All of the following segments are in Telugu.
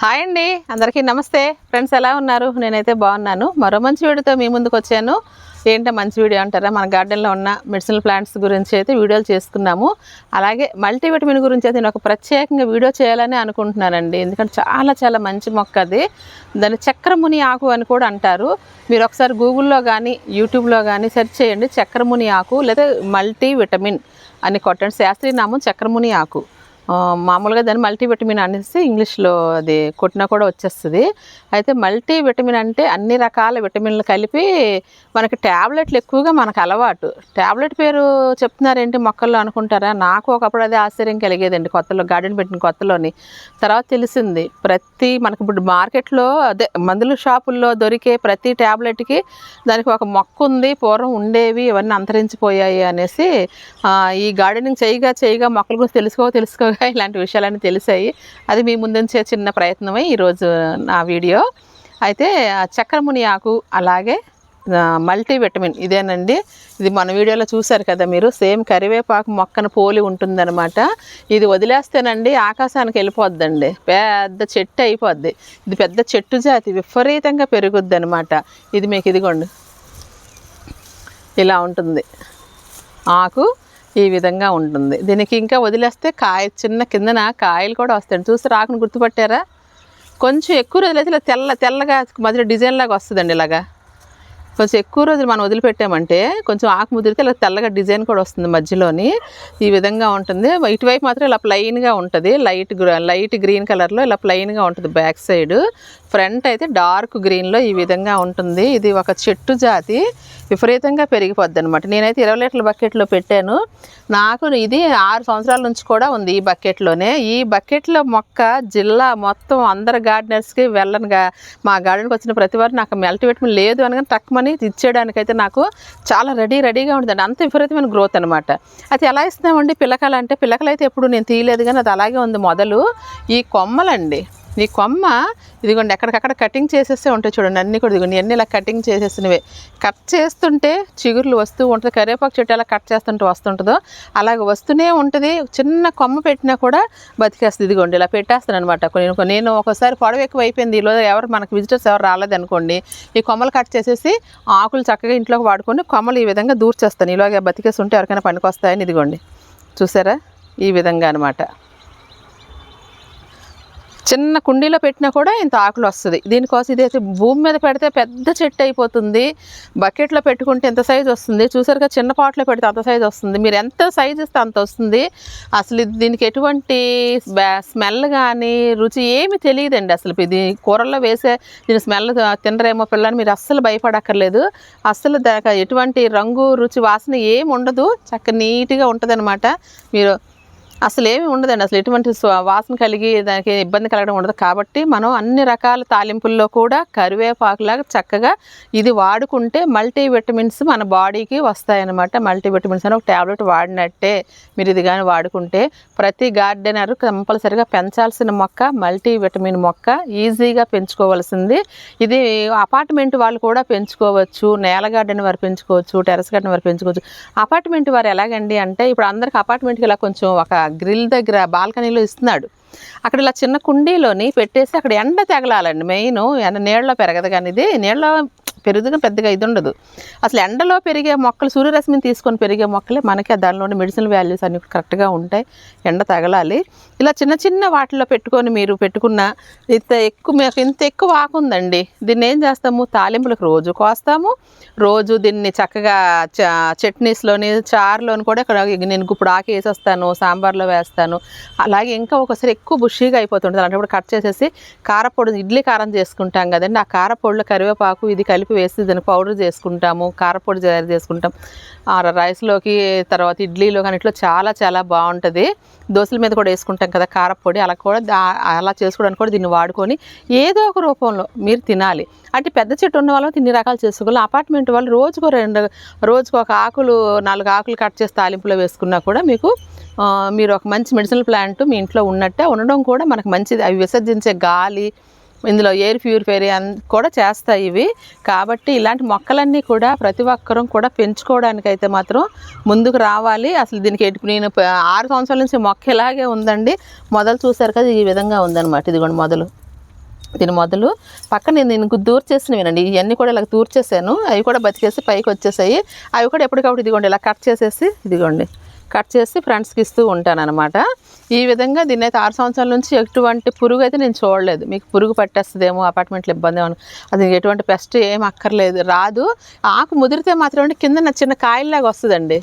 హాయ్ అండి. అందరికీ నమస్తే. ఫ్రెండ్స్ ఎలా ఉన్నారు? నేనైతే బాగున్నాను. మరో మంచి వీడియోతో మీ ముందుకు వచ్చాను. ఏంటో మంచి వీడియో అంటారా? మన గార్డెన్లో ఉన్న మెడిసినల్ ప్లాంట్స్ గురించి అయితే వీడియోలు చేసుకున్నాము. అలాగే మల్టీవిటమిన్ గురించి అయితే నేను ఒక ప్రత్యేకంగా వీడియో చేయాలని అనుకుంటున్నానండి. ఎందుకంటే చాలా చాలా మంచి మొక్క అది. దాన్ని చక్రముని ఆకు అని కూడా అంటారు. మీరు ఒకసారి గూగుల్లో కానీ యూట్యూబ్లో కానీ సెర్చ్ చేయండి. చక్రముని ఆకు లేదా మల్టీ విటమిన్ అని కొట్టండి. శాస్త్రీయ నామం చక్రముని ఆకు. మామూలుగా దాన్ని మల్టీవిటమిన్ అనేసి ఇంగ్లీష్లో అది కొట్టినా కూడా వచ్చేస్తుంది. అయితే మల్టీ విటమిన్ అంటే అన్ని రకాల విటమిన్లు కలిపి మనకి ట్యాబ్లెట్లు ఎక్కువగా మనకు అలవాటు. ట్యాబ్లెట్ పేరు చెప్తున్నారేంటి మొక్కల్లో అనుకుంటారా? నాకు ఒకప్పుడు అదే ఆశ్చర్యం కలిగేదండి కొత్తలో గార్డెన్ పెట్టిన కొత్తలోని. తర్వాత తెలిసింది ప్రతి మనకి ఇప్పుడు మార్కెట్లో అదే మందుల షాపుల్లో దొరికే ప్రతి ట్యాబ్లెట్కి దానికి ఒక మొక్క ఉంది పూర్వం ఉండేవి ఇవన్నీ అంతరించిపోయాయి అనేసి ఈ గార్డెనింగ్ చేయగా చేయగా మొక్కల గురించి తెలుసుకో తెలుసుకోగా ఇలాంటి విషయాలన్నీ తెలిసాయి. అది మీ ముందుంచే చిన్న ప్రయత్నమే ఈరోజు నా వీడియో. అయితే చక్రముని ఆకు అలాగే మల్టీ విటమిన్ ఇదేనండి. ఇది మన వీడియోలో చూశారు కదా మీరు సేమ్ కరివేపాకు మొక్కను పోలి ఉంటుందన్నమాట. ఇది వదిలేస్తేనండి ఆకాశానికి వెళ్ళిపోద్దండి. పెద్ద చెట్టు అయిపోద్ది. ఇది పెద్ద చెట్టు జాతి విపరీతంగా పెరుగుద్ది అనమాట ఇది మీకు ఇదిగోండి. ఇలా ఉంటుంది. ఆకు ఈ విధంగా ఉంటుంది. దీనికి ఇంకా వదిలేస్తే కాయ చిన్న కిందన కాయలు కూడా వస్తాయండి. చూసి రాకుని గుర్తుపట్టారా? కొంచెం ఎక్కువ రోజులైతే ఇలా తెల్ల తెల్లగా మధ్యలో డిజైన్ లాగా వస్తుందండి ఇలాగా. కొంచెం ఎక్కువ రోజులు మనం వదిలిపెట్టామంటే కొంచెం ఆకు ముదిరితే ఇలా తెల్లగా డిజైన్ కూడా వస్తుంది మధ్యలోని. ఈ విధంగా ఉంటుంది. ఇటువైపు మాత్రం ఇలా ప్లెయిన్గా ఉంటుంది. లైట్ గ్ర- లైట్ గ్రీన్ కలర్లో ఇలా ప్లెయిన్గా ఉంటుంది బ్యాక్ సైడ్. ఫ్రంట్ అయితే డార్క్ గ్రీన్లో ఈ విధంగా ఉంటుంది. ఇది ఒక చెట్టు జాతి. విపరీతంగా పెరిగిపోద్ది అనమాట నేనైతే ఇరవై లీటర్ల బకెట్లో పెట్టాను. నాకు ఇది ఆరు సంవత్సరాల నుంచి కూడా ఉంది ఈ బకెట్లోనే. ఈ బకెట్లో మొక్క జిల్లా మొత్తం అందరు గార్డెనర్స్కి వెళ్ళనుగా మా గార్డెన్కి వచ్చిన ప్రతి వారు నాకు మల్టీవిటమిన్ లేదు అనగా తక్కువని ఇచ్చేయడానికైతే నాకు చాలా రెడీ రెడీగా ఉంటుందండి. అంత విపరీతమైన గ్రోత్ అనమాట అది ఎలా ఇస్తామండి పిల్లకలు అంటే పిల్లకలు అయితే ఎప్పుడు నేను తీయలేదు కానీ అది అలాగే ఉంది మొదలు. ఈ కొమ్మలండి. నీ కొమ్మ ఇదిగోండి ఎక్కడికక్కడ కటింగ్ చేసేస్తే ఉంటాయి చూడండి అన్నీ కూడా ఇదిగోండి అన్నీ ఇలా కటింగ్ చేసేసినవే. కట్ చేస్తుంటే చిగుర్లు వస్తూ ఉంటుంది కరివేపాకు చెట్టు ఎలా కట్ చేస్తుంటే వస్తుంటుందో అలాగ వస్తూనే ఉంటుంది. చిన్న కొమ్మ పెట్టినా కూడా బతికేస్తుంది ఇదిగోండి ఇలా పెట్టేస్తాను అనమాట నేను ఒకసారి పొడవ ఎక్కువ అయిపోయింది ఈలో ఎవరు మనకు విజిటర్స్ ఎవరు రాలేదనుకోండి ఈ కొమ్మలు కట్ చేసేసి ఆకులు చక్కగా ఇంట్లోకి వాడుకొని కొమ్మలు ఈ విధంగా దూర్చేస్తాను. ఇలాగే బతికేసి ఉంటే ఎవరికైనా పనికొస్తాయని ఇదిగోండి. చూసారా? ఈ విధంగా అనమాట చిన్న కుండీలో పెట్టినా కూడా ఇంత ఆకులు వస్తుంది. దీనికోసం ఇది అయితే భూమి మీద పెడితే పెద్ద చెట్టు అయిపోతుంది. బకెట్లో పెట్టుకుంటే ఎంత సైజు వస్తుంది? చూసారుగా చిన్న పాట్లో పెడితే అంత సైజు వస్తుంది. మీరు ఎంత సైజు ఇస్తే అంత వస్తుంది. అసలు దీనికి ఎటువంటి స్మెల్ కానీ రుచి ఏమి తెలియదండి అసలు. ఇది కూరల్లో వేసే దీని స్మెల్ తినరేమో పిల్లని మీరు అస్సలు భయపడక్కర్లేదు. అస్సలు దానికి ఎటువంటి రంగు రుచి వాసన ఏమి ఉండదు. చక్క నీట్గా ఉంటుంది మీరు అసలు ఏమి ఉండదండి. అసలు ఎటువంటి వాసన కలిగి దానికి ఇబ్బంది కలగడం ఉండదు. కాబట్టి మనం అన్ని రకాల తాలింపుల్లో కూడా కరివేపాకులాగా చక్కగా ఇది వాడుకుంటే మల్టీ విటమిన్స్ మన బాడీకి వస్తాయన్నమాట. మల్టీ విటమిన్స్ అని ఒక ట్యాబ్లెట్ వాడినట్టే మీరు ఇది కానీ వాడుకుంటే ప్రతి గార్డెనర్ కంపల్సరిగా పెంచాల్సిన మొక్క మల్టీ విటమిన్ మొక్క ఈజీగా పెంచుకోవాల్సింది. ఇది అపార్ట్మెంట్ వాళ్ళు కూడా పెంచుకోవచ్చు. నేల గార్డెన్ వారు పెంచుకోవచ్చు. టెరస్ గార్డెన్ వారు పెంచుకోవచ్చు. అపార్ట్మెంట్ వారు ఎలాగండి అంటే ఇప్పుడు అందరికి అపార్ట్మెంట్కి ఇలా కొంచెం ఒక గ్రిల్ దగ్గర బాల్కనీలో ఇస్తున్నాడు. అక్కడ ఇలా చిన్న కుండీలోని పెట్టేసి అక్కడ ఎండ తగలాలండి మెయిన్. ఎండ నీళ్ళలో పెరగదు కానీ ఇది. నీళ్ళలో పెరుగుగా పెద్దగా ఇది ఉండదు. అసలు ఎండలో పెరిగే మొక్కలు సూర్యరశ్మిని తీసుకొని పెరిగే మొక్కలే మనకి దానిలోని మెడిసిన్ వాల్యూస్ అన్ని కరెక్ట్గా ఉంటాయి. ఎండ తగలాలి. ఇలా చిన్న చిన్న వాటిలో పెట్టుకొని మీరు పెట్టుకున్న ఇంత ఎక్కువ మీకు ఇంత ఎక్కువ ఆకు ఉందండి. దీన్ని ఏం చేస్తాము? తాలింపులకు రోజు కోస్తాము. రోజు దీన్ని చక్కగా చ చట్నీస్లోని చారులోని కూడా ఇక్కడ నేను ఇప్పుడు ఆకు వేసేస్తాను సాంబార్లో వేస్తాను. అలాగే ఇంకా ఒకసారి ఎక్కువ బుషీగా అయిపోతుంటుంది. అలాంటప్పుడు కట్ చేసేసి కారపొడి ఇడ్లీ కారం చేసుకుంటాం కదండి. ఆ కారపొడిలో కరివేపాకు ఇది కలిపి వేసి దాన్ని పౌడర్ చేసుకుంటాము కారపొడి తయారు చేసుకుంటాం. ఆ రైస్లోకి తర్వాత ఇడ్లీలో కానీ ఇట్లా చాలా చాలా బాగుంటుంది. దోశల మీద కూడా వేసుకుంటాం కదా కారపొడి అలా కూడా అలా చేసుకోవడానికి కూడా దీన్ని వాడుకొని ఏదో ఒక రూపంలో మీరు తినాలి. అంటే పెద్ద చెట్టు ఉన్న వాళ్ళు ఇన్ని రకాలు చేసుకోవాలి అపార్ట్మెంట్ వాళ్ళు రోజుకో రెండు రోజుకు ఒక ఆకులు నాలుగు ఆకులు కట్ చేసి తాలింపులో వేసుకున్నా కూడా మీకు మీరు ఒక మంచి మెడిసినల్ ప్లాంట్ మీ ఇంట్లో ఉన్నట్టే ఉండడం కూడా మనకు మంచిది. అవి విసర్జించే గాలి ఇందులో ఎయిర్ ప్యూరిఫైర్ కూడా చేస్తాయి ఇవి. కాబట్టి ఇలాంటి మొక్కలన్నీ కూడా ప్రతి ఒక్కరూ కూడా పెంచుకోవడానికి అయితే మాత్రం ముందుకు రావాలి. అసలు దీనికి ఎటు నేను ఆరు సంవత్సరాల నుంచి మొక్క ఇలాగే ఉందండి. మొదలు చూసారు కదా ఈ విధంగా ఉందన్నమాట. ఇదిగోండి మొదలు. దీని మొదలు పక్కన నేను దీనికి దూర్ చేసినవినండి ఇవన్నీ కూడా ఇలా దూర్ చేశాను. అవి కూడా బతికేసి పైకి వచ్చేసాయి. అవి కూడా ఎప్పటికప్పుడు ఇదిగోండి ఇలా కట్ చేసేసి ఇదిగోండి. కట్ చేసి ఫ్రెండ్స్కి ఇస్తూ ఉంటాను అనమాట ఈ విధంగా దీన్ని అయితే ఆరు సంవత్సరాల నుంచి ఎటువంటి పురుగు అయితే నేను చూడలేదు. మీకు పురుగు పట్టేస్తుందేమో అపార్ట్మెంట్లో ఇబ్బంది ఏమో అది ఎటువంటి పెస్ట్ ఏం అక్కర్లేదు రాదు. ఆకు ముదిరితే మాత్రం కింద చిన్న కాయల్లాగా వస్తుందండి.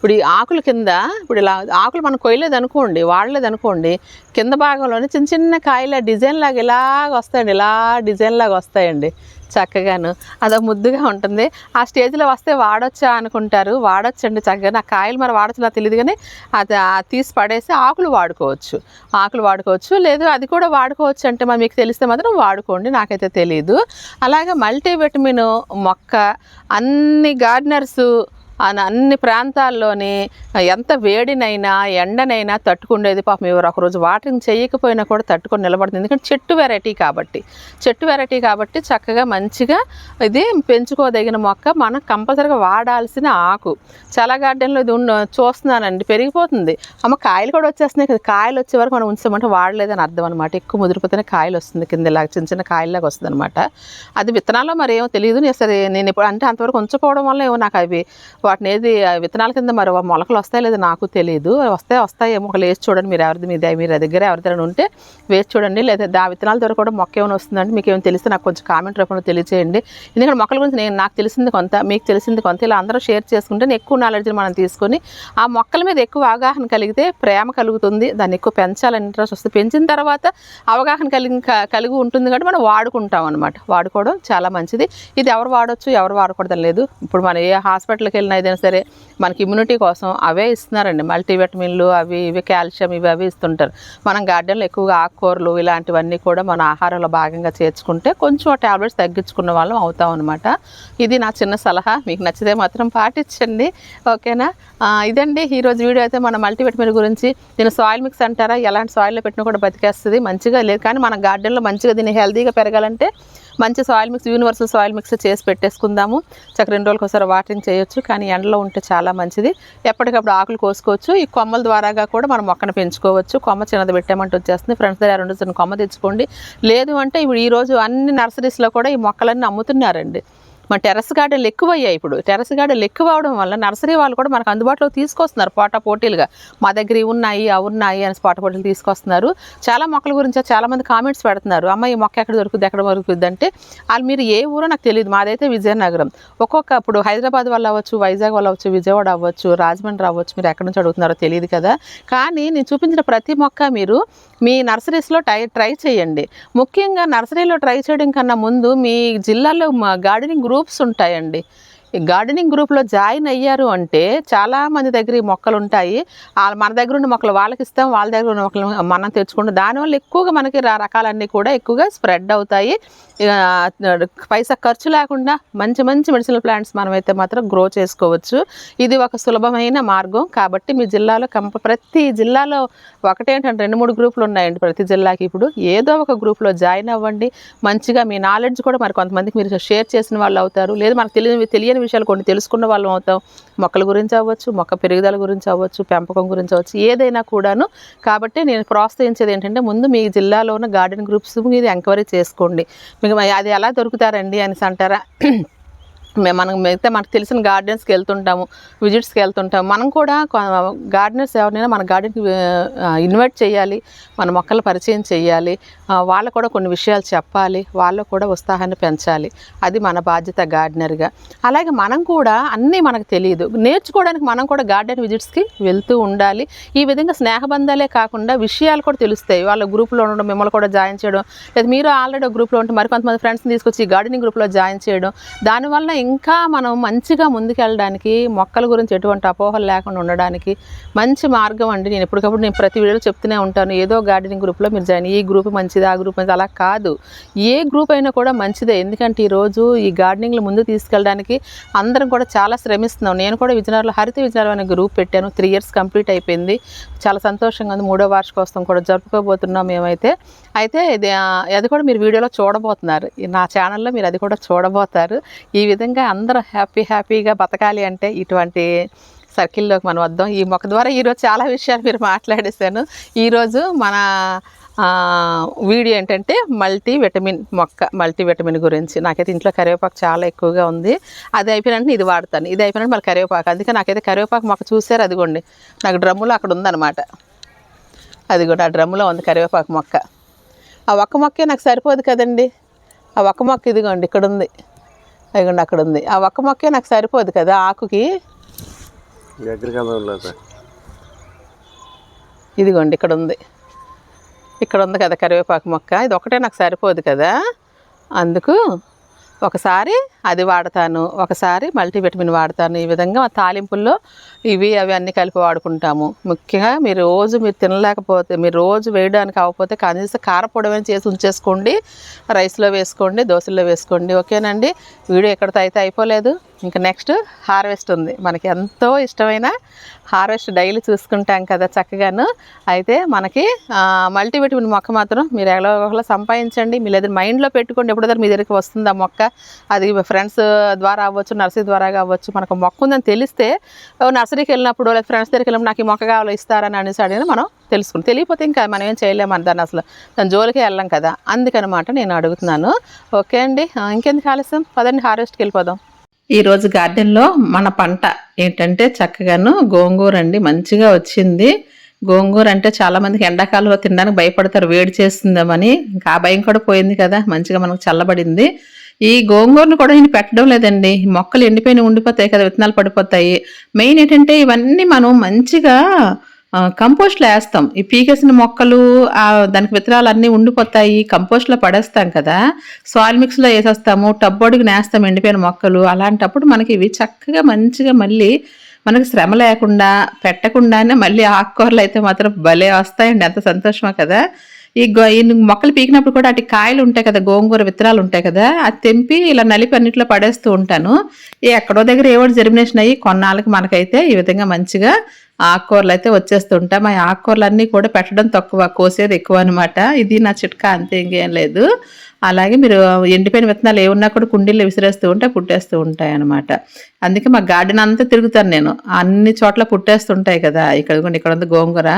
ఇప్పుడు ఈ ఆకుల కింద ఇప్పుడు ఇలా ఆకులు మనం కొయ్యలేదు అనుకోండి వాడలేదు అనుకోండి కింద భాగంలోనే చిన్న చిన్న కాయల డిజైన్ లాగా ఇలాగ వస్తాయండి ఇలా డిజైన్ లాగా వస్తాయండి చక్కగాను. అదొక ముద్దుగా ఉంటుంది. ఆ స్టేజ్లో వస్తే వాడొచ్చా అనుకుంటారు. వాడొచ్చండి చక్కగా నా కాయలు మరి వాడచ్చు నాకు తెలియదు కానీ అది తీసి పడేసి ఆకులు వాడుకోవచ్చు. ఆకులు వాడుకోవచ్చు. లేదు అది కూడా వాడుకోవచ్చు అంటే మరి మీకు తెలిస్తే మాత్రం వాడుకోండి నాకైతే తెలియదు అలాగే మల్టీవిటమిన్ మొక్క అన్ని గార్డెనర్సు అన్ని ప్రాంతాల్లోని ఎంత వేడినైనా ఎండనైనా తట్టుకుండేది పాపం ఎవరు. ఒకరోజు వాటరింగ్ చేయకపోయినా కూడా తట్టుకొని నిలబడుతుంది ఎందుకంటే చెట్టు వెరైటీ కాబట్టి. చెట్టు వెరైటీ కాబట్టి చక్కగా మంచిగా ఇది పెంచుకోదగిన మొక్క మనం కంపల్సరీగా వాడాల్సిన ఆకు. చాలా గార్డెన్లో ఇది ఉన్న చూస్తున్నానండి. పెరిగిపోతుంది. అమ్మ కాయలు కూడా వచ్చేస్తున్నాయి కదా. కాయలు వచ్చే వరకు మనం ఉంచామంటే వాడలేదని అర్థం అనమాట ఎక్కువ ముదిరిపోతేనే కాయలు వస్తుంది కింద ఇలా చిన్న చిన్న కాయలాగా వస్తుంది అనమాట అది విత్తనాల్లో మరి ఏమో తెలియదు. నేను సరే నేను ఇప్పుడు అంటే అంతవరకు ఉంచకపోవడం వల్ల ఏమో నాకు అవి వాటిని ఏది విత్తనాల కింద మరి మొలకలు వస్తాయి లేదు నాకు తెలియదు వస్తే వస్తాయి ఏమో ఒకళ్ళు వేసి చూడండి మీరు ఎవరిది మీద మీరు దగ్గర ఎవరిదైనా ఉంటే వేసి చూడండి. లేదా ఆ విత్తనాల ద్వారా కూడా మొక్క ఏమైనా వస్తుందంటే మీకు ఏమైనా తెలిస్తే నాకు కొంచెం కామెంట్ రూపంలో తెలియచేయండి. ఎందుకంటే మొక్కల గురించి నేను నాకు తెలిసింది కొంత మీకు తెలిసింది కొంత ఇలా అందరూ షేర్ చేసుకుంటే ఎక్కువ నాలెడ్జ్ని మనం తీసుకొని ఆ మొక్కల మీద ఎక్కువ అవగాహన కలిగితే ప్రేమ కలుగుతుంది. దాన్ని ఎక్కువ పెంచాలని ఇంట్రెస్ట్ వస్తుంది. పెంచిన తర్వాత అవగాహన కలిగి క- కలిగి ఉంటుంది కాబట్టి మనం వాడుకుంటాం అనమాట వాడుకోవడం చాలా మంచిది. ఇది ఎవరు వాడొచ్చు ఎవరు వాడకూడదని లేదు. ఇప్పుడు మనం ఏ హాస్పిటల్కి వెళ్ళినా ఏదైనా సరే మనకి ఇమ్యూనిటీ కోసం అవే ఇస్తున్నారండి. మల్టీవిటమిన్లు అవి ఇవి కాల్షియం ఇవి అవి ఇస్తుంటారు. మనం గార్డెన్లో ఎక్కువగా ఆకుకూరలు ఇలాంటివన్నీ కూడా మన ఆహారంలో భాగంగా చేర్చుకుంటే కొంచెం టాబ్లెట్స్ తగ్గించుకున్న వాళ్ళం అవుతాం అనమాట ఇది నా చిన్న సలహా. మీకు నచ్చితే మాత్రం పాటించండి. ఓకేనా? ఇదండి. ఈరోజు వీడియో అయితే మన మల్టీవిటమిన్ గురించి. దీని సాయిల్ మిక్స్ అంటారా? ఎలాంటి సాయిల్లో పెట్టినా కూడా బతికేస్తుంది. మంచిగా లేదు. కానీ మన గార్డెన్లో మంచిగా దీన్ని హెల్తీగా పెరగాలంటే మంచి soil mix universal soil mix చేసి పెట్టేసుకుందాము. చక్క రెండు రోజులకు ఒకసారి వాటరింగ్ చేయొచ్చు. కానీ ఎండలో ఉంటే చాలా మంచిది. ఎప్పటికప్పుడు ఆకులు కోసుకోవచ్చు. ఈ కొమ్మల ద్వారాగా కూడా మనం మొక్కను పెంచుకోవచ్చు. కొమ్మ చిన్నది పెట్టామంటే వచ్చేస్తుంది. ఫ్రెండ్స్ దగ్గర రెండు చిన్న కొమ్మ తెచ్చుకోండి. లేదు అంటే ఇప్పుడు ఈరోజు అన్ని నర్సరీస్లో కూడా ఈ మొక్కలన్నీ అమ్ముతున్నారండి. మన టెర్రస్ గార్డెన్లు ఎక్కువ అయ్యాయి ఇప్పుడు. టెర్రస్ గార్డెన్లు ఎక్కువ అవడం వల్ల నర్సరీ వాళ్ళు కూడా మనకు అందుబాటులో తీసుకొస్తున్నారు పోటా పోటీలుగా. మా దగ్గర ఉన్నాయి అవున్నాయి అని పోటా పోటీలు తీసుకొస్తున్నారు. చాలా మొక్కల గురించి చాలామంది కామెంట్స్ పెడుతున్నారు. అమ్మ ఈ మొక్క ఎక్కడ దొరుకుతుంది ఎక్కడ దొరుకుతుంది అంటే వాళ్ళు మీరు ఏ ఊరో నాకు తెలియదు. మాదైతే విజయనగరం. ఒక్కొక్క ఇప్పుడు హైదరాబాద్ వల్ల అవ్వచ్చు వైజాగ్ వల్ల అవ్వచ్చు విజయవాడ అవ్వచ్చు రాజమండ్రి అవ్వచ్చు మీరు ఎక్కడి నుంచి అడుగుతున్నారో తెలియదు కదా. కానీ నేను చూపించిన ప్రతి మొక్క మీరు మీ నర్సరీస్లో ట్రై ట్రై చేయండి. ముఖ్యంగా నర్సరీలో ట్రై చేయడం కన్నా ముందు మీ జిల్లాలో గార్డెనింగ్ గ్రూప్స్ ఉంటాయండి. ఈ గార్డెనింగ్ గ్రూప్లో జాయిన్ అయ్యారు అంటే చాలా మంది దగ్గర ఈ మొక్కలు ఉంటాయి. వాళ్ళ మన దగ్గర ఉన్న మొక్కలు వాళ్ళకి ఇస్తాం వాళ్ళ దగ్గర ఉన్న మొక్కలు మనం తెచ్చుకుంటాం. దానివల్ల ఎక్కువగా మనకి రా- రకాలన్నీ కూడా ఎక్కువగా స్ప్రెడ్ అవుతాయి. పైసా ఖర్చు లేకుండా మంచి మంచి మెడిసినల్ ప్లాంట్స్ మనమైతే మాత్రం గ్రో చేసుకోవచ్చు. ఇది ఒక సులభమైన మార్గం కాబట్టి మీ జిల్లాలో కంప ప్రతి జిల్లాలో ఒకటేంటంటే రెండు మూడు గ్రూపులు ఉన్నాయండి ప్రతి జిల్లాకి. ఇప్పుడు ఏదో ఒక గ్రూప్లో జాయిన్ అవ్వండి. మంచిగా మీ నాలెడ్జ్ కూడా మరి కొంతమందికి మీరు షేర్ చేసిన వాళ్ళు అవుతారు. లేదు మనకు తెలియని తెలియని విషయాలు కొన్ని తెలుసుకున్న వాళ్ళం అవుతాం. మొక్కల గురించి అవ్వచ్చు మొక్క పెరుగుదల గురించి అవ్వచ్చు పెంపకం గురించి అవ్వచ్చు ఏదైనా కూడాను. కాబట్టి నేను ప్రోత్సహించేది ఏంటంటే ముందు మీ జిల్లాలో ఉన్న గార్డెన్ గ్రూప్స్ మీరు ఎంక్వైరీ చేసుకోండి. మీకు అది ఎలా దొరుకుతారండి అనేసి అంటారా? మే- మనం మిగతా మనకు తెలిసిన గార్డెన్స్కి వెళ్తుంటాము విజిట్స్కి వెళ్తుంటాము. మనం కూడా గార్డెనర్స్ ఎవరినైనా మన గార్డెన్కి ఇన్వైట్ చేయాలి మన మొక్కలు పరిచయం చేయాలి ఆ, వాళ్ళకు కూడా కొన్ని విషయాలు చెప్పాలి వాళ్ళకు కూడా ఉత్సాహాన్ని పెంచాలి. అది మన బాధ్యత గార్డెనర్గా అలాగే మనం కూడా అన్నీ మనకు తెలియదు. నేర్చుకోవడానికి మనం కూడా గార్డెన్ విజిట్స్కి వెళ్తూ ఉండాలి. ఈ విధంగా స్నేహబంధాలే కాకుండా విషయాలు కూడా తెలుస్తాయి. వాళ్ళ గ్రూప్లో ఉండడం మిమ్మల్ని కూడా జాయిన్ చేయడం. లేదా మీరు ఆల్రెడీ గ్రూప్లో ఉంటే మరి కొంతమంది ఫ్రెండ్స్ని తీసుకొచ్చి గార్డెనింగ్ గ్రూప్లో జాయిన్ చేయడం. దానివల్ల ఇంకా మనం మంచిగా ముందుకెళ్ళడానికి మొక్కల గురించి ఎటువంటి అపోహలు లేకుండా ఉండడానికి మంచి మార్గం అండి. నేను ఎప్పటికప్పుడు నేను ప్రతి వీడియోలో చెప్తూనే ఉంటాను. ఏదో గార్డెనింగ్ గ్రూప్లో మీరు జాయిన్ ఈ గ్రూప్ మంచిది ఆ గ్రూప్ మంచిది అలా కాదు. ఏ గ్రూప్ అయినా కూడా మంచిదే. ఎందుకంటే ఈరోజు ఈ గార్డెనింగ్లో ముందు తీసుకెళ్ళడానికి అందరం కూడా చాలా శ్రమిస్తున్నాం. నేను కూడా విజయనగరంలో హరిత విజయనగరం అనే గ్రూప్ పెట్టాను. త్రీ ఇయర్స్ కంప్లీట్ అయిపోయింది. చాలా సంతోషంగా ఉంది. మూడో వార్షికోత్సవం కూడా జరుపుకోబోతున్నాం మేమైతే. అయితే ఇది అది కూడా మీరు వీడియోలో చూడబోతున్నారు. నా ఛానల్లో మీరు అది కూడా చూడబోతారు. ఈ విధంగా అందరూ హ్యాపీ హ్యాపీగా బతకాలి అంటే ఇటువంటి సర్కిల్లోకి మనం వద్దాం. ఈ మొక్క ద్వారా ఈరోజు చాలా విషయాలు మీరు మాట్లాడేశాను. ఈరోజు మన వీడియో ఏంటంటే మల్టీ విటమిన్ మొక్క మల్టీ విటమిన్ గురించి. నాకైతే ఇంట్లో కరివేపాకు చాలా ఎక్కువగా ఉంది. అది అయిపోయినంటే ఇది వాడతాను. ఇది అయిపోయినట్టు మళ్ళీ కరివేపాకు. అందుకే నాకైతే కరివేపాకు మొక్క చూసారు అదిగోండి. నాకు డ్రమ్ములో అక్కడ ఉందన్నమాట. అది కూడా ఆ డ్రమ్ములో ఉంది కరివేపాకు మొక్క. ఆ ఒక్క మొక్కే నాకు సరిపోదు కదండి. ఆ ఒక్క మొక్క ఇదిగోండి ఇక్కడ ఉంది. అదిగోండి అక్కడ ఉంది ఆ ఒక్క మొక్కే నాకు సరిపోదు కదా ఆకుకి. ఇదిగోండి ఇక్కడ ఉంది ఇక్కడ ఉంది కదా కరివేపాకు మొక్క. ఇది ఒకటే నాకు సరిపోదు కదా. అందుకు ఒకసారి అది వాడతాను ఒకసారి మల్టీవిటమిన్ వాడతాను. ఈ విధంగా మా తాలింపుల్లో ఇవి అవి అన్నీ కలిపి వాడుకుంటాము. ముఖ్యంగా మీరు రోజు మీరు తినలేకపోతే మీరు రోజు వేయడానికి అవ్వకపోతే కనీసం కారపొడవని చేసి ఉంచేసుకోండి. రైస్లో వేసుకోండి దోశల్లో వేసుకోండి. ఓకేనండి? వీడియో ఎక్కడితో అయితే అయిపోలేదు. ఇంకా నెక్స్ట్ హార్వెస్ట్ ఉంది. మనకి ఎంతో ఇష్టమైన హార్వెస్ట్ డైలీ చూసుకుంటాం కదా చక్కగాను. అయితే మనకి మల్టీవిటమిన్ మొక్క మాత్రం మీరు ఎలా ఒకలా సంపాదించండి మీ లేదా మైండ్లో పెట్టుకోండి ఎప్పుడో మీ దగ్గరికి వస్తుంది ఆ మొక్క అది ఫ్రెండ్స్ ద్వారా అవ్వచ్చు నర్సరీ ద్వారా అవ్వచ్చు మనకు మొక్క ఉందని తెలిస్తే నర్సరీకి వెళ్ళినప్పుడు లేదా ఫ్రెండ్స్ దగ్గరికి వెళ్ళినప్పుడు నాకు ఈ మొక్క కావాలి ఇస్తారని అనేసి అడిగిన మనం తెలుసుకుని తెలియపోతే ఇంకా మనం ఏం చేయలేము దాన్ని అసలు. దాని జోలికి వెళ్ళాం కదా అందుకనమాట నేను అడుగుతున్నాను. ఓకే అండి ఇంకెందుకు ఆలస్యం? పదండి హార్వెస్ట్కి వెళ్ళిపోదాం. ఈరోజు గార్డెన్లో మన పంట ఏంటంటే చక్కగాను గోంగూర అండి మంచిగా వచ్చింది. గోంగూర అంటే చాలామందికి ఎండాకాలంలో తినడానికి భయపడతారు వేడి చేస్తుందామని. ఇంకా ఆ భయం కూడా పోయింది కదా మంచిగా మనకు చల్లబడింది. ఈ గోంగూరను కూడా నేను పెట్టడం లేదండి. మొక్కలు ఎండిపోయిన ఉండిపోతాయి కదా విత్తనాలు పడిపోతాయి. మెయిన్ ఏంటంటే ఇవన్నీ మనం మంచిగా కంపోస్ట్లో వేస్తాం. ఈ పీకేసిన మొక్కలు దానికి విత్తనాలు అన్నీ ఉండిపోతాయి కంపోస్ట్లో పడేస్తాం కదా. సాయిల్ మిక్స్లో వేసేస్తాము టబ్ అడుగు నేస్తాం ఎండిపోయిన మొక్కలు. అలాంటప్పుడు మనకి ఇవి చక్కగా మంచిగా మళ్ళీ మనకి శ్రమ లేకుండా పెట్టకుండానే మళ్ళీ ఆకుకూరలు అయితే మాత్రం భలే వస్తాయండి. ఎంత సంతోషమా కదా. ఈ గో ఈ మొక్కలు పీకినప్పుడు కూడా అటు కాయలు ఉంటాయి కదా గోంగూర విత్తనాలు ఉంటాయి కదా అది తెంపి ఇలా నలిపి అన్నింటిలో పడేస్తూ ఉంటాను. ఎక్కడో దగ్గర ఏవో జర్మినేషన్ అయ్యి కొన్నాళ్ళకి మనకైతే ఈ విధంగా మంచిగా ఆకుకూరలు అయితే వచ్చేస్తుంటాయి మా ఆకుకూరలు అన్నీ కూడా పెట్టడం తక్కువ కోసేది ఎక్కువ అనమాట ఇది నా చిట్కా అంతే ఇంకేం లేదు. అలాగే మీరు ఎండిపోయిన విత్తనాలు ఏమున్నా కూడా కుండీల్లో విసిరేస్తూ ఉంటే పుట్టేస్తూ ఉంటాయి అనమాట అందుకే మా గార్డెన్ అంతా తిరుగుతాను నేను. అన్ని చోట్ల పుట్టేస్తుంటాయి కదా. ఇక్కడ ఇక్కడ ఉంది గోంగూర.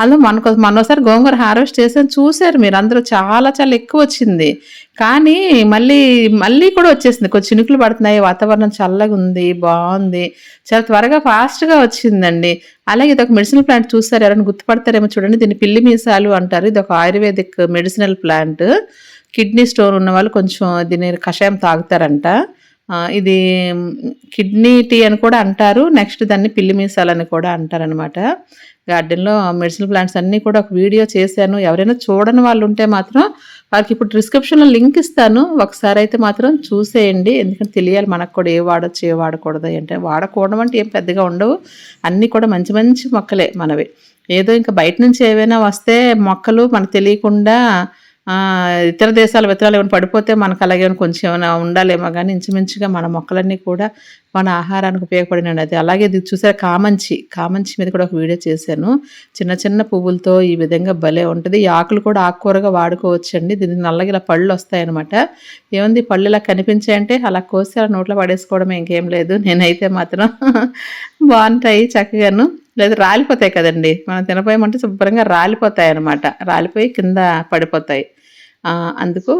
అందులో మనకు మనోసారి గోంగూర హార్వెస్ట్ చేసాను చూశారు మీరు అందరూ చాలా చాలా ఎక్కువ వచ్చింది. కానీ మళ్ళీ మళ్ళీ కూడా వచ్చేసింది. కొంచెం చినుకులు పడుతున్నాయి. వాతావరణం చల్లగా ఉంది బాగుంది. చాలా త్వరగా ఫాస్ట్గా వచ్చిందండి. అలాగే ఇది ఒక మెడిసినల్ ప్లాంట్ చూస్తారు ఎవరైనా గుర్తుపడతారేమో చూడండి. దీన్ని పిల్లి మీసాలు అంటారు. ఇది ఒక ayurvedic medicinal plant. Kidney stone ఉన్న వాళ్ళు కొంచెం దీని కషాయం తాగుతారంట. ఇది కిడ్నీ టీ అని కూడా అంటారు. నెక్స్ట్ దాన్ని పిల్లి మీసాలు అని కూడా అంటారనమాట గార్డెన్లో మెడిసిన్ ప్లాంట్స్ అన్నీ కూడా ఒక వీడియో చేశాను. ఎవరైనా చూడని వాళ్ళు ఉంటే మాత్రం వాళ్ళకి ఇప్పుడు డిస్క్రిప్షన్లో లింక్ ఇస్తాను. ఒకసారి అయితే మాత్రం చూసేయండి. ఎందుకంటే తెలియాలి మనకు కూడా ఏ వాడచ్చు ఏ వాడకూడదు అంటే వాడకూడదు అంటే ఏం పెద్దగా ఉండవు. అన్నీ కూడా మంచి మంచి మొక్కలే మనవి. ఏదో ఇంకా బయట నుంచి ఏవైనా వస్తే మొక్కలు మనకు తెలియకుండా ఇతర దేశాల విత్తనాలు ఏమైనా పడిపోతే మనకు అలాగే కొంచెం ఏమైనా ఉండాలేమో కానీ ఇంచుమించుగా మన మొక్కలన్నీ కూడా మన ఆహారానికి ఉపయోగపడినండి అది. అలాగే ఇది చూసారు కామంచి. కామంచి మీద కూడా ఒక వీడియో చేశాను. చిన్న చిన్న పువ్వులతో ఈ విధంగా భలే ఉంటుంది. ఈ ఆకులు కూడా ఆకుకూరగా వాడుకోవచ్చు అండి దీనికి నల్లగా ఇలా పళ్ళు వస్తాయన్నమాట. ఏముంది? పళ్ళు ఇలా కనిపించాయంటే అలా కోసి అలా నోట్లో పడేసుకోవడం ఇంకేం లేదు. నేనైతే మాత్రం బాగుంటాయి చక్కగాను. లేదా రాలిపోతాయి కదండి. మనం తినపోయామంటే శుభ్రంగా రాలిపోతాయి అనమాట రాలిపోయి కింద పడిపోతాయి. అందుకు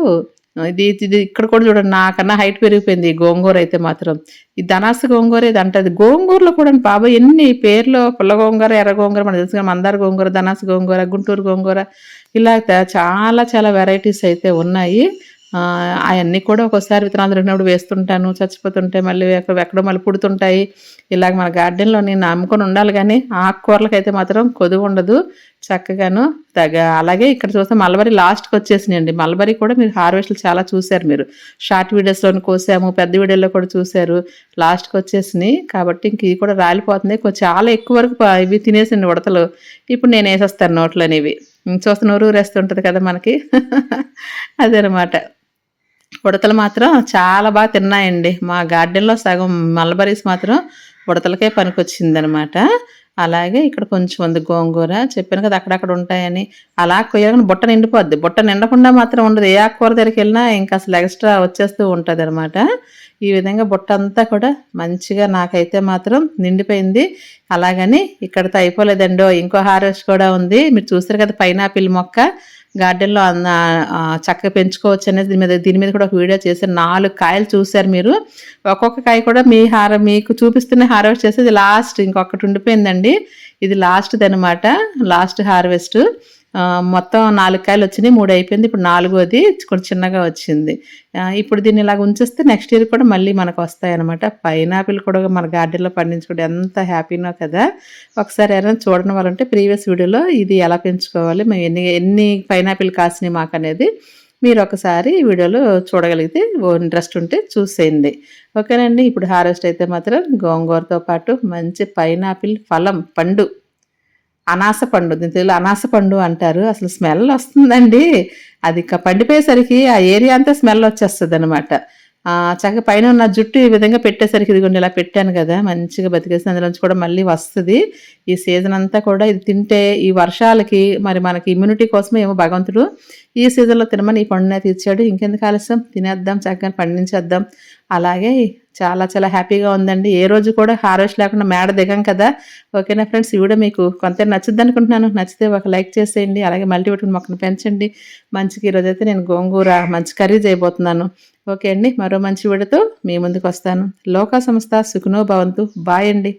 ఇది ఇది ఇక్కడ కూడా చూడండి. నాకన్నా హైట్ పెరిగిపోయింది ఈ గోంగూర అయితే మాత్రం. ఈ ధనాస గోంగూర ఇది అంటది. గోంగూరలో కూడా బాబా ఎన్ని పేర్లు పుల్ల గోంగూర ఎర్ర గోంగూర మనం తెలుసు మందార గోంగూర ధనాస గోంగూర గుంటూరు గోంగూర ఇలా చాలా చాలా వెరైటీస్ అయితే ఉన్నాయి. అవన్నీ కూడా ఒక్కోసారి విత్తనాలు దొరికినప్పుడు వేస్తుంటాను చచ్చిపోతుంటాయి మళ్ళీ ఎక్కడో మళ్ళీ పుడుతుంటాయి. ఇలాగ మన గార్డెన్లో నేను నమ్ముకొని ఉండాలి కానీ ఆకుకూరలకైతే అయితే మాత్రం కొదువు ఉండదు చక్కగాను తగ అలాగే ఇక్కడ చూస్తే మల్బరీ లాస్ట్కి వచ్చేసినాయండి. మల్బరీ కూడా మీరు హార్వెస్ట్లు చాలా చూశారు మీరు. షార్ట్ వీడియోస్లో కోసాము పెద్ద వీడియోలో కూడా చూశారు. లాస్ట్కి వచ్చేసినాయి. కాబట్టి ఇంక ఇవి కూడా రాలిపోతుంది కొంచెం చాలా ఎక్కువ వరకు ఇవి తినేసింది ఉడతలు. ఇప్పుడు నేను వేసేస్తాను నోట్లు అనేవి చూస్తే నోరు ఊరేస్తుంటుంది కదా మనకి. అదనమాట. ఉడతలు మాత్రం చాలా బాగా తిన్నాయండి. మా గార్డెన్లో సగం మల్బరీస్ మాత్రం ఉడతలకే పనికొచ్చిందనమాట. అలాగే ఇక్కడ కొంచెం ఉంది గోంగూర. చెప్పాను కదా అక్కడక్కడ ఉంటాయని. అలా కొయ్యాలని బుట్ట నిండిపోద్ది. బుట్ట నిండకుండా మాత్రం ఉండదు. ఏ ఆకుకూర దగ్గరికి వెళ్ళినా ఇంకా అసలు ఎక్స్ట్రా వచ్చేస్తూ ఉంటుంది అనమాట ఈ విధంగా బుట్ట అంతా కూడా మంచిగా నాకైతే మాత్రం నిండిపోయింది. అలాగని ఇక్కడతో అయిపోలేదండో. ఇంకో హార్వెస్ట్ కూడా ఉంది. మీరు చూసారు కదా పైనాపిల్ మొక్క. గార్డెన్లో అన్న చక్కగా పెంచుకోవచ్చు అనేది దీని మీద దీని మీద కూడా ఒక వీడియో చేశారు. నాలుగు కాయలు చూశారు మీరు. ఒక్కొక్క కాయ కూడా మీ హార మీకు చూపిస్తున్న హార్వెస్ట్ చేసేది లాస్ట్ ఇంకొకటి ఉండిపోయిందండి. ఇది లాస్ట్ది అనమాట లాస్ట్ హార్వెస్ట్. మొత్తం నాలుగు కాయలు వచ్చినాయి మూడు అయిపోయింది. ఇప్పుడు నాలుగోది కొంచెం చిన్నగా వచ్చింది. ఇప్పుడు దీన్ని ఇలాగ ఉంచేస్తే నెక్స్ట్ ఇయర్ కూడా మళ్ళీ మనకు వస్తాయి అనమాట పైనాపిల్ కూడా మన గార్డెన్లో పండించుకుంటే ఎంత హ్యాపీనో కదా. ఒకసారి ఎవరైనా చూడడం వాళ్ళంటే ప్రీవియస్ వీడియోలో ఇది ఎలా పెంచుకోవాలి మేము ఎన్ని ఎన్ని పైనాపిల్ కాసినాయి మాకు అనేది మీరు ఒకసారి వీడియోలో చూడగలిగితే ఇంట్రెస్ట్ ఉంటే చూసేయండి. ఓకేనండి ఇప్పుడు హార్వెస్ట్ అయితే మాత్రం గోంగూరతో పాటు మంచి పైనాపిల్ ఫలం పండు అనాస పండు దీని తెలుగులో అనాస పండు అంటారు. అసలు స్మెల్ వస్తుందండి. అది పండిపోయేసరికి ఆ ఏరియా అంతా స్మెల్ వచ్చేస్తుంది అనమాట చక్కగా పైన ఉన్న జుట్టు ఈ విధంగా పెట్టేసరికి ఇదిగోండి ఇలా పెట్టాను కదా మంచిగా బతికేసి అందులోంచి కూడా మళ్ళీ వస్తుంది. ఈ సీజన్ అంతా కూడా ఇది తింటే ఈ వర్షాలకి మరి మనకి ఇమ్యూనిటీ కోసమే ఏమో భగవంతుడు ఈ సీజన్లో తినమని ఈ పండునే తీర్చాడు. ఇంకెందుకు ఆలస్యం? తినేద్దాం చక్కగా పండించేద్దాం. అలాగే చాలా చాలా హ్యాపీగా ఉందండి. ఏ రోజు కూడా హార్వెస్ట్ లేకుండా మేడ దిగం కదా. ఓకేనా ఫ్రెండ్స్? ఈ వీడియో మీకు కొంత నచ్చుద్ది అనుకుంటున్నాను. నచ్చితే ఒక లైక్ చేసేయండి. అలాగే మల్టీవిటమిన్ మొక్కను పెంచండి. మంచికి ఈరోజైతే నేను గోంగూర మంచి కర్రీ చేయబోతున్నాను. ఓకే అండి. మరో మంచి వీడియోతో మీ ముందుకు వస్తాను. లోకా సంస్థ సుఖనో భవంతు. బాయ్ అండి.